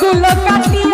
দুলো কাটিয়া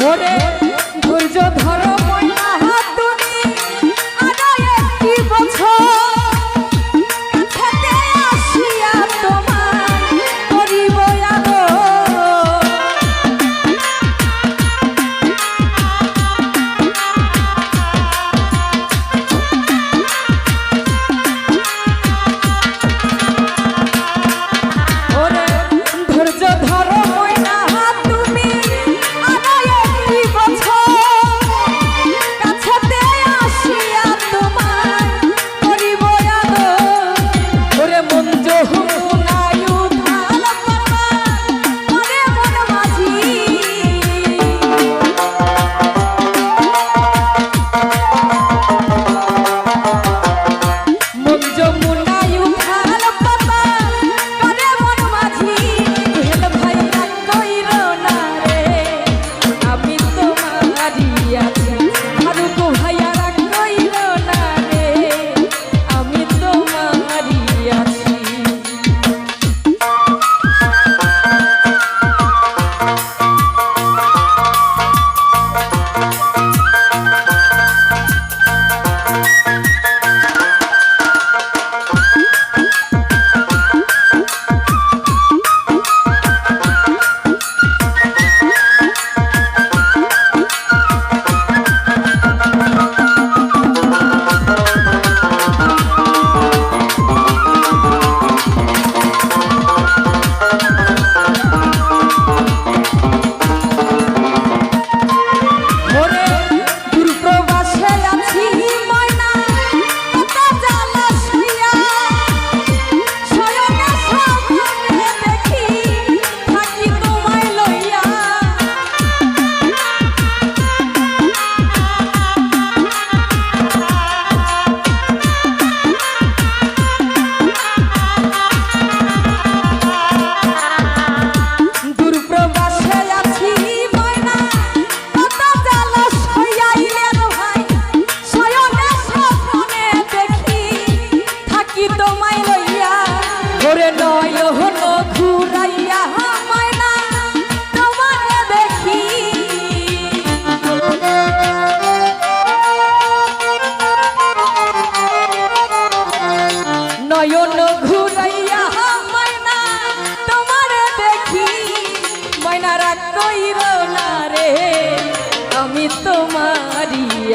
ধরে ধৈর্য ধরো।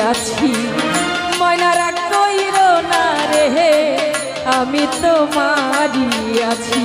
আছি। ময়না রাগ না রে আমি তোমারই আছি।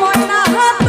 মনা